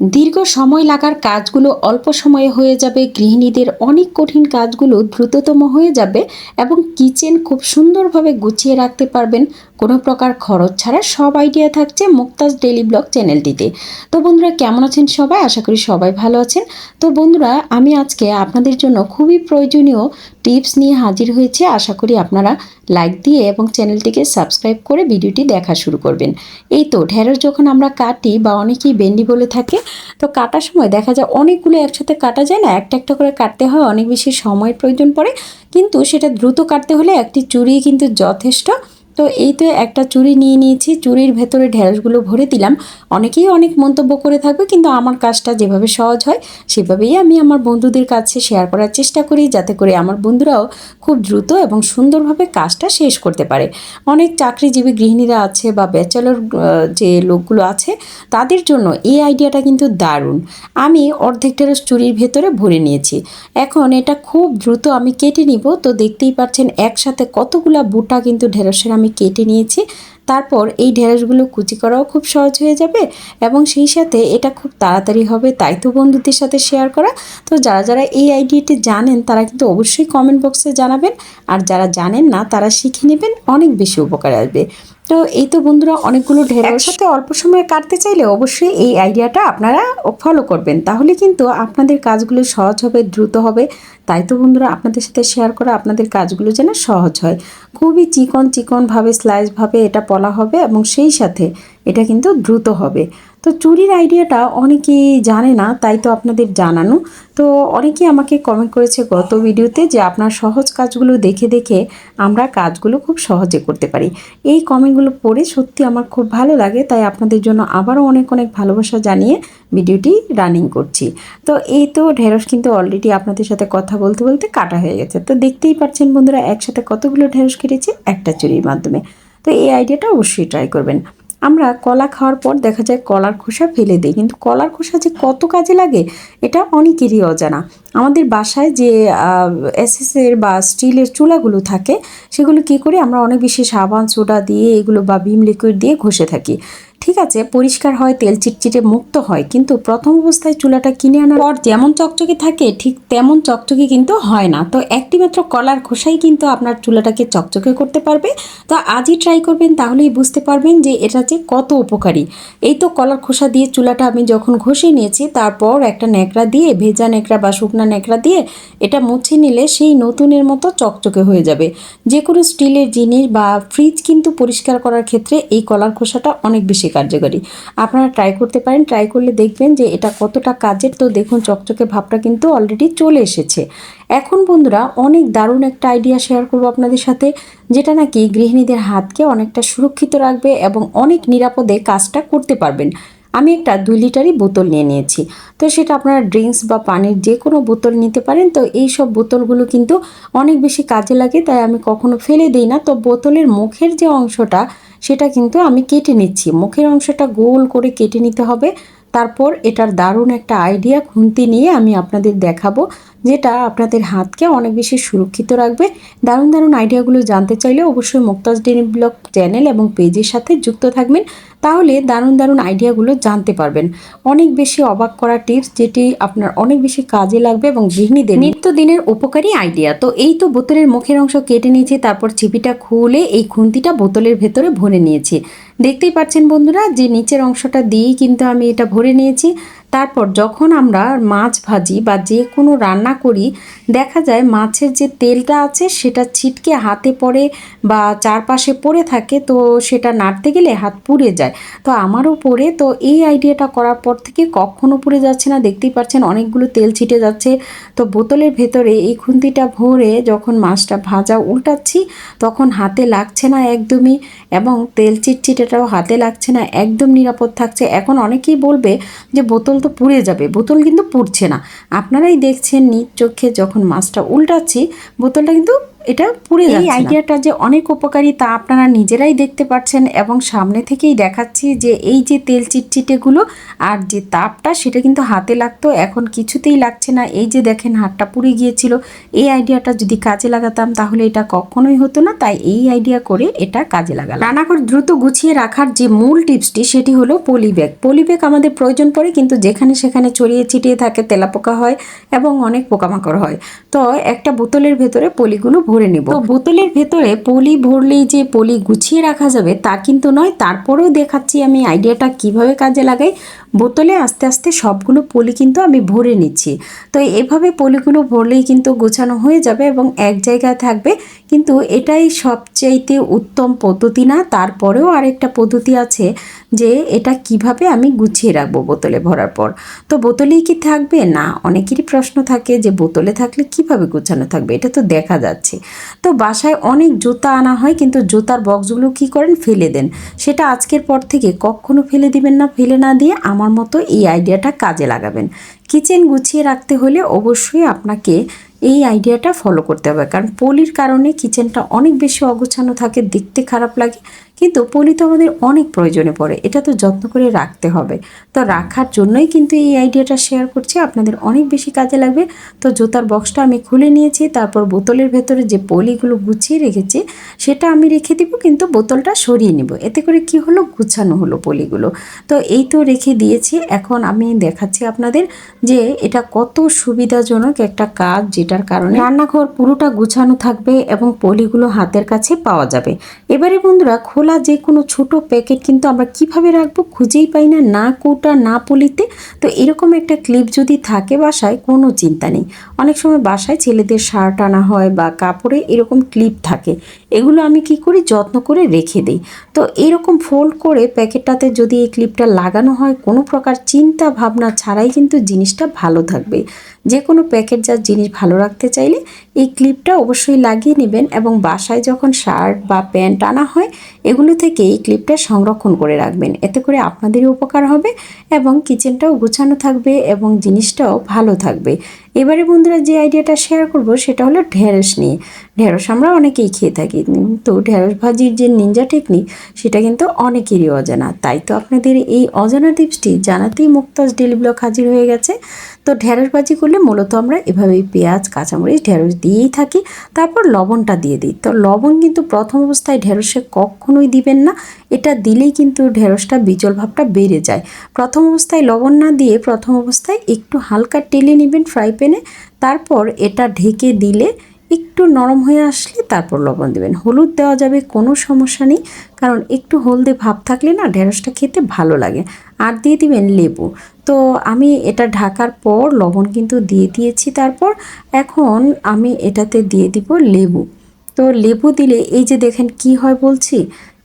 দীর্ঘ সময় লাগার কাজগুলো অল্প সময়ে হয়ে যাবে, গৃহিণীদের অনেক কঠিন কাজগুলো দ্রুততম হয়ে যাবে এবং কিচেন খুব সুন্দরভাবে গুছিয়ে রাখতে পারবেন। কোনো প্রকার খরচ ছাড়া সব আইডিয়া থাকছে মুক্তাজ ডেলি ব্লগ চ্যানেলটিতে। তো বন্ধুরা, কেমন আছেন সবাই? আশা করি সবাই ভালো আছেন। তো বন্ধুরা, আমি আজকে আপনাদের জন্য খুবই প্রয়োজনীয় টিপস নিয়ে হাজির হয়েছে, আশা করি আপনারা লাইক দিয়ে এবং চ্যানেলটিকে সাবস্ক্রাইব করে ভিডিওটি দেখা শুরু করবেন। এই তো, ঢেঁড়স যখন আমরা কাটি বা অনেকেই বেন্ডি বলে থাকে, তো কাটার সময় দেখা যায় অনেকগুলো একসাথে কাটা যায় না, একটা একটা করে কাটতে হয়, অনেক বেশি সময়ের প্রয়োজন পড়ে। কিন্তু সেটা দ্রুত কাটতে হলে একটি চুরি কিন্তু যথেষ্ট। তো এই তো একটা চুড়ি নিয়ে নিয়েছি, চুড়ির ভেতরে ঢেঁড়সগুলো ভরে দিলাম। অনেকেই অনেক মন্তব্য করে থাকবে, কিন্তু আমার কাজটা যেভাবে সহজ হয়, সেভাবেই আমি আমার বন্ধুদের কাছে শেয়ার করার চেষ্টা করি, যাতে করে আমার বন্ধুরাও খুব দ্রুত এবং সুন্দরভাবে কাজটা শেষ করতে পারে। অনেক চাকরিজীবী গৃহিণীরা আছে বা ব্যাচেলর যে লোকগুলো আছে, তাদের জন্য এই আইডিয়াটা কিন্তু দারুণ। আমি অর্ধেক ঢেঁড়স চুরির ভেতরে ভরে নিয়েছি। এখন এটা খুব দ্রুত আমি কেটে নিব, তো দেখতেই পাচ্ছেন একসাথে কতগুলা বুটা কিন্তু ঢেঁড়সের আমি কেটে নিয়েছি। তারপর এই ঢেঁড়সগুলো কুচি করাও খুব সহজ হয়ে যাবে এবং সেই সাথে এটা খুব তাড়াতাড়ি হবে, তাই তো বন্ধুদের সাথে শেয়ার করা। তো যারা যারা এই আইডিয়াটি জানেন, তারা কিন্তু অবশ্যই কমেন্ট বক্সে জানাবেন। আর যারা জানেন না, তারা শিখে নেবেন, অনেক বেশি উপকারে আসবে। তো এই তো বন্ধুরা অনেকগুলো ঢেঁড়স। সাথে অল্প সময়ে কাটতে চাইলে অবশ্যই এই আইডিয়াটা আপনারা ফলো করবেন। তাহলে কিন্তু আপনাদের কাজগুলো সহজ হবে, দ্রুত হবে। তাই তো বন্ধুরা আপনাদের সাথে শেয়ার করা আপনাদের কাজগুলো যেন সহজ হয়। খুবই চিকন চিকনভাবে স্লাইসভাবে এটা পলা হবে এবং সেই সাথে এটা কিন্তু দ্রুত হবে। তো চুরির আইডিয়াটা অনেকেই জানে না, তাই তো আপনাদের জানানো। তো অনেকেই আমাকে কমেন্ট করেছে গত ভিডিওতে যে আপনার সহজ কাজগুলো দেখে দেখে আমরা কাজগুলো খুব সহজে করতে পারি। এই কমেন্টগুলো পড়ে সত্যি আমার খুব ভালো লাগে, তাই আপনাদের জন্য আবারও অনেক অনেক ভালোবাসা জানিয়ে ভিডিওটি রানিং করছি। তো এই তো ঢেঁড়স কিন্তু অলরেডি আপনাদের সাথে কথা বলতে বলতে কাটা হয়ে গেছে। তো দেখতেই পাচ্ছেন বন্ধুরা, একসাথে কতগুলো ঢেঁড়স কেটেছি একটা চুরির মাধ্যমে। তো এই আইডিয়াটা অবশ্যই ট্রাই করবেন। আমরা কলা খাওয়ার পর দেখা যায় কলার খোসা ফেলে দিই। কিন্তু কলার খোসা যে কত কাজে লাগে, এটা অনেকেরই অজানা। আমাদের বাসায় যে এসএসের বা স্টিলের চুলাগুলো থাকে, সেগুলো কি করে, আমরা অনেক বেশি সাবান, সোডা দিয়ে এগুলো বা ভিম লিকুইড দিয়ে ঘষে থাকি। ঠিক আছে, পরিষ্কার হয়, তেল চিটচিটে মুক্ত হয়, কিন্তু প্রথম অবস্থায় চুলাটা কিনে আনার পর যেমন চকচকে থাকে, ঠিক তেমন চকচকে কিন্তু হয় না। তো একটি মাত্র কলার খোসাই কিন্তু আপনার চুলাটাকে চকচকে করতে পারবে। তো আজই ট্রাই করবেন, তাহলেই বুঝতে পারবেন যে এটা যে কত উপকারী। এই তো কলার খোসা দিয়ে চুলাটা আমি যখন ঘষে নিয়েছি, তারপর একটা ন্যাকড়া দিয়ে, ভেজা ন্যাকড়া বা শুকনা ন্যাকড়া দিয়ে এটা মুছে নিলে সেই নতুনের মতো চকচকে হয়ে যাবে। যে কোনো স্টিলের জিনিস বা ফ্রিজ কিন্তু পরিষ্কার করার ক্ষেত্রে এই কলার খোসাটা অনেক বেশি কার্যকরী। আপনারা ট্রাই করতে পারেন ট্রাই করলে দেখবেন যে এটা কতটা কাজের। তো দেখুন, চকচকে ভাবটা কিন্তু অলরেডি চলে এসেছে। এখন বন্ধুরা, অনেক দারুণ একটা আইডিয়া শেয়ার করব আপনাদের সাথে, যেটা নাকি গৃহিণীদের হাতকে অনেকটা সুরক্ষিত রাখবে এবং অনেক নিরাপদে কাজটা করতে পারবেন। আমি একটা দুই লিটারই বোতল নিয়ে নিয়েছি। তো সেটা আপনারা ড্রিঙ্কস বা পানির যে কোনো বোতল নিতে পারেন। তো এই সব বোতলগুলো কিন্তু অনেক বেশি কাজে লাগে, তাই আমি কখনো ফেলে দিই না। তো বোতলের মুখের যে অংশটা সেটা কিন্তু আমি কেটে নিচ্ছি। মুখের অংশটা গোল করে কেটে নিতে হবে। তারপর এটার দারুণ একটা আইডিয়া খুন্তি নিয়ে আমি আপনাদের দেখাবো, যেটা আপনাদের হাতকে অনেক বেশি সুরক্ষিত রাখবে। দারুণ দারুণ আইডিয়াগুলো জানতে চাইলে অবশ্যই মুক্তাজ ডেনি ব্লগ চ্যানেল এবং পেজের সাথে যুক্ত থাকবেন। তাহলে দারুণ দারুণ আইডিয়াগুলো জানতে পারবেন। অনেক বেশি অবাক করা টিপস যেটি আপনার অনেক বেশি কাজে লাগবে এবং গৃহিণীদের নিত্যদিনের উপকারী আইডিয়া। তো এই তো বোতলের মুখের অংশ কেটে নিয়েছি, তারপর ছিপিটা খুলে এই খুন্তিটা বোতলের ভেতরে ভরে নিয়েছি। দেখতেই পাচ্ছেন বন্ধুরা যে নিচের অংশটা দিয়েই কিন্তু আমি এটা ভরে নিয়েছি। তারপর যখন আমরা মাছ ভাজি বা যে কোনো রান্না করি, দেখা যায় মাছের যে তেলটা আছে সেটা ছিটকে হাতে পড়ে বা চারপাশে পড়ে থাকে, তো সেটা নাড়তে গেলে হাত পুড়ে যায়। তো আমারও পড়ে, তো এই আইডিয়াটা করার পর থেকে কখনো পুড়ে যাচ্ছে না। দেখতেই পাচ্ছেন অনেকগুলো তেল ছিটে যাচ্ছে। তো বোতলের ভেতরে এই খুন্তিটা ভরে যখন মাছটা ভাজা উল্টাচ্ছি, তখন হাতে লাগছে না একদমই এবং তেল চিটচিটেটাও হাতে লাগছে না, একদম নিরাপদ থাকছে। এখন অনেকেই বলবে যে বোতল তো পুড়ে যাবে, বোতল কিন্তু পুড়ছে না। আপনারাই দেখছেন নিজ চোখে যখন মাছটা উল্টাচ্ছি, বোতলটা কিন্তু এটা পুড়ে এই আইডিয়াটা যে অনেক উপকারী তা আপনারা নিজেরাই দেখতে পাচ্ছেন এবং সামনে থেকেই দেখাচ্ছি যে এই যে তেল চিটচিটেগুলো আর যে তাপটা সেটা কিন্তু হাতে লাগতো এখন কিছুতেই লাগছে না। এই যে দেখেন হাতটা পুড়ে গিয়েছিল এই আইডিয়াটা যদি কাজে লাগাতাম তাহলে এটা কখনোই হতো না তাই এই আইডিয়া করে এটা কাজে লাগালাম। রান্নাঘর দ্রুত গুছিয়ে রাখার যে মূল টিপসটি সেটি হলো পলি ব্যাগ পলি ব্যাগ আমাদের প্রয়োজন পড়ে কিন্তু যেখানে সেখানে ছড়িয়ে ছিটিয়ে থাকে তেলাপোকা হয় এবং অনেক পোকামাকড় হয়। তো একটা বোতলের ভেতরে পলিগুলো ভরে নেব। তো বোতলের ভেতরে পলি ভরলেই যে পলি গুছিয়ে রাখা যাবে, তা কিন্তু নয়। তারপরেও দেখাচ্ছি আমি আইডিয়াটা কীভাবে কাজে লাগাই। বোতলে আস্তে আস্তে সবগুলো পলি কিন্তু আমি ভরে নিচ্ছি। তো এভাবে পলিগুলো ভরলেই কিন্তু গোছানো হয়ে যাবে এবং এক জায়গায় থাকবে কিন্তু এটাই সবচাইতে উত্তম পদ্ধতি না? তারপরেও আরেকটা পদ্ধতি আছে যে এটা কীভাবে আমি গুছিয়ে রাখব বোতলে ভরার পর। তো বোতলেই কি থাকবে? না, অনেকেরই প্রশ্ন থাকে যে বোতলে থাকলে কীভাবে গুছানো থাকবে? এটা তো দেখা যাচ্ছে। তো বাসায় অনেক জুতা আনা হয়, কিন্তু জুতার বক্সগুলো কি করেন? ফেলে দেন। সেটা আজকের পর থেকে কখনো ফেলে দিবেন না, ফেলে না দিয়ে আমার মতো এই আইডিয়াটা কাজে লাগাবেন। কিচেন গুছিয়ে রাখতে হলে অবশ্যই আপনাকে এই আইডিয়াটা ফলো করতে হবে। কারণ পলির কারণে কিচেনটা অনেক বেশি অগোছানো থাকে, দেখতে খারাপ লাগে। কিন্তু পলি তো আমাদের অনেক প্রয়োজনে পড়ে, এটা তো যত্ন করে রাখতে হবে। তো রাখার জন্যই কিন্তু এই আইডিয়াটা শেয়ার করছি, আপনাদের অনেক বেশি কাজে লাগবে। তো জুতার বক্সটা আমি খুলে নিয়েছি, তারপর বোতলের ভেতরে যে পলিগুলো গুছিয়ে রেখেছি, সেটা আমি রেখে দিব, কিন্তু বোতলটা সরিয়ে নিব। এতে করে কি হলো? গুছানো হলো পলিগুলো। তো এই তো রেখে দিয়েছি, এখন আমি দেখাচ্ছি আপনাদের যে এটা কত সুবিধাজনক একটা কাজ যেটার কারণে রান্নাঘর পুরোটা গুছানো থাকবে এবং পলিগুলো হাতের কাছে পাওয়া যাবে। এবারে বন্ধুরা, খোলা যে কোনো ছোট প্যাকেট কিন্তু আমরা কীভাবে রাখব খুঁজেই পাই না না কৌটা, না পলিতে। তো এরকম একটা ক্লিপ যদি থাকে বাসায়, কোনো চিন্তা নেই। অনেক সময় বাসায় ছেলেদের শার্ট আনা হয় বা কাপড়ে এরকম ক্লিপ থাকে। এগুলো আমি কি করি? যত্ন করে রেখে দিই। তো এরকম ফোল্ড করে প্যাকেটটাতে যদি এই ক্লিপটা লাগানো হয়, কোনো প্রকার চিন্তা ভাবনা ছাড়াই কিন্তু জিনিসটা ভালো থাকবে। যে কোনো প্যাকেট যার জিনিস ভালো রাখতে চাইলে এই ক্লিপটা অবশ্যই লাগিয়ে নেবেন এবং বাসায় যখন শার্ট বা প্যান্ট আনা হয়, এগুলো থেকে এই ক্লিপটা সংরক্ষণ করে রাখবেন। এতে করে আপনাদেরই উপকার হবে এবং কিচেনটাও গুছানো থাকবে এবং জিনিসটাও ভালো থাকবে। এবারে বন্ধুরা যে আইডিয়াটা শেয়ার করব, সেটা হলো ঢেঁড়স নিয়ে। ঢেঁড়স আমরা অনেকেই খেয়ে থাকি, কিন্তু ঢেঁড়স ভাজির যে নিনজা টেকনিক সেটা কিন্তু অনেকেরই অজানা। তাই তো আপনাদের এই অজানা টিপসটি জানাতেই মুক্তাজ ডেলি ব্লক হাজির হয়ে গেছে। তো ঢেঁড়স ভাজি করলে মূলত আমরা এভাবেই পেঁয়াজ, কাঁচামরিচ, ঢেঁড়স দিয়েই থাকি। তারপর লবণটা দিয়ে দিই। তো লবণ কিন্তু প্রথম অবস্থায় ঢেঁড়সে কখনোই দিবেন না। এটা দিলেই কিন্তু ঢেঁড়সটা বিজল ভাবটা বেড়ে যায়। প্রথম অবস্থায় লবণ না দিয়ে প্রথম অবস্থায় একটু হালকা টেলে নেবেন ফ্রাই প্যানে। তারপর এটা ঢেকে দিলে একটু নরম হয়ে আসলে তারপর লবণ দেবেন। হলুদ দেওয়া যাবে, কোনো সমস্যা নেই। কারণ একটু হলদে ভাব থাকলে না ঢেঁড়সটা খেতে ভালো লাগে। আর দিয়ে দিবেন লেবু। তো আমি এটা ঢাকার পর লবণ কিন্তু দিয়ে দিয়েছি তারপর। এখন আমি এটাতে দিয়ে দিব লেবু। তো লেবু দিলে এই যে দেখেন কি হয় বলছি,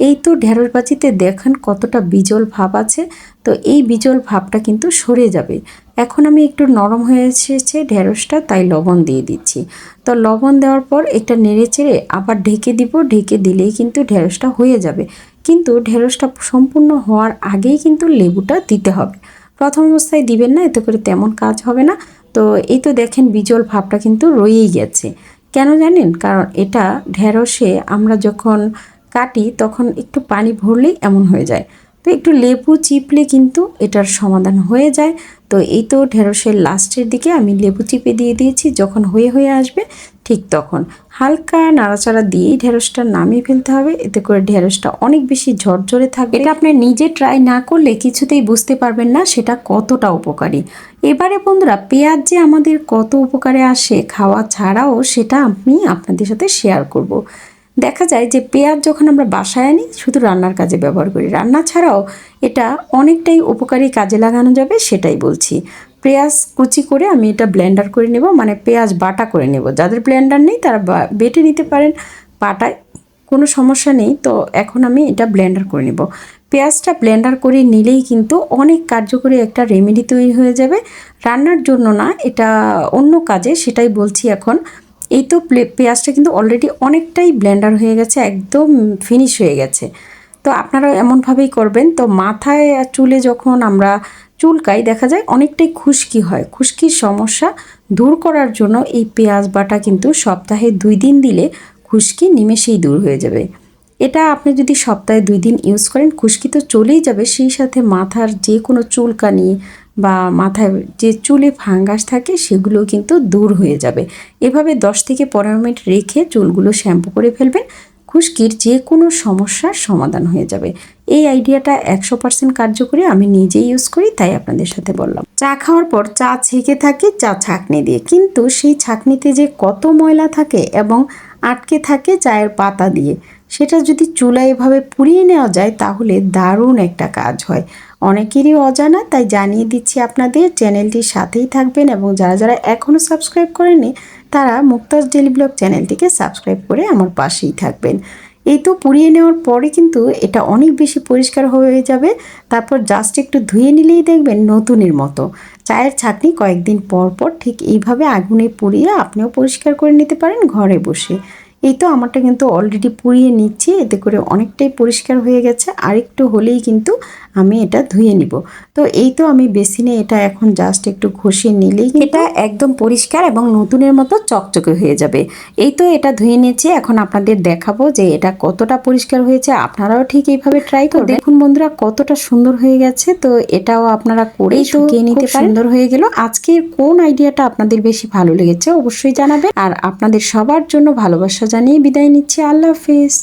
এই তো ঢেঁড়স বাজিতে দেখেন কতটা বিজল ভাব আছে। তো এই বিজল ভাবটা কিন্তু সরে যাবে। এখন আমি একটু নরম হয়ে এসেছে ঢেঁড়সটা, তাই লবণ দিয়ে দিচ্ছি। তো লবণ দেওয়ার পর এটা নেড়ে চেড়ে আবার ঢেকে দিব, ঢেকে দিলেই কিন্তু ঢেঁড়সটা হয়ে যাবে। কিন্তু ঢেঁড়সটা সম্পূর্ণ হওয়ার আগেই কিন্তু লেবুটা দিতে হবে। প্রথম অবস্থায় দিবেন না, এতে করে তেমন কাজ হবে না। তো এই তো দেখেন বিজল ভাবটা কিন্তু রয়েই গেছে। কেন জানেন? কারণ এটা ঢেঁড়সে আমরা যখন কাটি তখন একটু পানি ভরলেই এমন হয়ে যায়। তো একটু লেবু চিপলে কিন্তু এটার সমাধান হয়ে যায়। তো এই তো ঢেঁড়সের লাস্টের দিকে আমি লেবু চিপে দিয়ে দিয়েছি, যখন হয়ে হয়ে আসবে ঠিক তখন। হালকা নাড়াচাড়া দিয়েই ঢেঁড়সটা নামিয়ে ফেলতে হবে, এতে করে ঢেঁড়সটা অনেক বেশি ঝরঝরে থাকবে। এটা আপনি নিজে ট্রাই না করলে কিছুতেই বুঝতে পারবেন না সেটা কতটা উপকারী। এবারে বন্ধুরা, পেঁয়াজ যে আমাদের কত উপকারে আসে খাওয়া ছাড়াও সেটা আমি আপনাদের সাথে শেয়ার করব। দেখা যায় যে পেঁয়াজ যখন আমরা বাসায় আনি, শুধু রান্নার কাজে ব্যবহার করি। রান্না ছাড়াও এটা অনেকটাই উপকারী কাজে লাগানো যাবে, সেটাই বলছি। পেঁয়াজ কুচি করে আমি এটা ব্লেন্ডার করে নেব মানে পেঁয়াজ বাটা করে নেব। যাদের ব্লেন্ডার নেই, তারা বেটে নিতে পারেন। বাটায় কোনো সমস্যা নেই, তো এখন আমি এটা ব্লেন্ডার করে নেব। পেঁয়াজটা ব্লেন্ডার করে নিলেই কিন্তু অনেক কার্যকরী একটা রেমেডি তৈরি হয়ে যাবে। রান্নার জন্য না, এটা অন্য কাজে, সেটাই বলছি এখন। এই তো পেঁয়াজটা কিন্তু অলরেডি অনেকটাই ব্লেন্ডার হয়ে গেছে, একদম ফিনিশ হয়ে গেছে। তো আপনারা এমনভাবেই করবেন, তো মাথায় চুলে যখন আমরা চুলকাই, দেখা যায় অনেকটাই খুশকি হয়। খুশকির সমস্যা দূর করার জন্য এই পেঁয়াজ বাটা কিন্তু সপ্তাহে দুই দিন দিলে খুশকি নিমেষেই দূর হয়ে যাবে। এটা আপনি যদি সপ্তাহে দুই দিন ইউজ করেন, খুশকি তো চলেই যাবে, সেই সাথে মাথার যে কোনো চুলকানি বা মাথায় যে চুলে ফাঙ্গাস থাকে সেগুলো কিন্তু দূর হয়ে যাবে। এভাবে দশ থেকে পনেরো মিনিট রেখে চুলগুলো শ্যাম্পু করে ফেলবেন। খুশকির যে কোনো সমস্যার সমাধান হয়ে যাবে। এই আইডিয়াটা একশো পার্সেন্ট কার্যকরী, আমি নিজেই ইউজ করি, তাই আপনাদের সাথে বললাম। চা খাওয়ার পর চা ছেঁকে থাকে, চা ছাঁকনি দিয়ে। কিন্তু সেই ছাঁকনিতে যে কত ময়লা থাকে এবং আটকে থাকে চায়ের পাতা দিয়ে সেটা যদি চুলা এভাবে পুড়িয়ে নেওয়া যায়, তাহলে দারুণ একটা কাজ হয়। অনেকেরই অজানা, তাই জানিয়ে দিচ্ছি আপনাদের, চ্যানেলটির সাথেই থাকবেন এবং যারা যারা এখনও সাবস্ক্রাইব করেনি তারা মুক্তাজ ডেলি ব্লগ চ্যানেলটিকে সাবস্ক্রাইব করে আমার পাশেই থাকবেন। এই তো পুড়িয়ে নেওয়ার পরে কিন্তু এটা অনেক বেশি পরিষ্কার হয়ে যাবে। তারপর জাস্ট একটু ধুয়ে নিলেই দেখবেন নতুনের মতো। চায়ের ছাঁকনি কয়েকদিন পর পর ঠিক এইভাবে আগুনে পুড়িয়ে আপনিও পরিষ্কার করে নিতে পারেন ঘরে বসে। এই তো আমারটা কিন্তু অলরেডি পুড়িয়ে নিচ্ছি, এতে করে অনেকটাই পরিষ্কার হয়ে গেছে। আরেকটু হলেই কিন্তু আমি এটা ধুয়ে নিব। তো এই তো আমি বেসিনে এটা এখন জাস্ট একটু ঘষিয়ে নিলেই এটা একদম পরিষ্কার এবং নতুনের মতো চকচকে হয়ে যাবে। এই তো এটা ধুয়ে নিয়েছি এখন আপনাদের দেখাবো যে এটা কতটা পরিষ্কার হয়েছে। আপনারাও ঠিক এইভাবে ট্রাই করবেন। দেখুন বন্ধুরা কতটা সুন্দর হয়ে গেছে। তো এটাও আপনারা করেই শুকিয়ে নিতে পারেন। সুন্দর হয়ে গেল। আজকে কোন আইডিয়াটা আপনাদের বেশি ভালো লেগেছে অবশ্যই জানাবেন। আর আপনাদের সবার জন্য ভালোবাসা জানিয়ে বিদায় নিচ্ছি। আল্লাহ হাফেজ।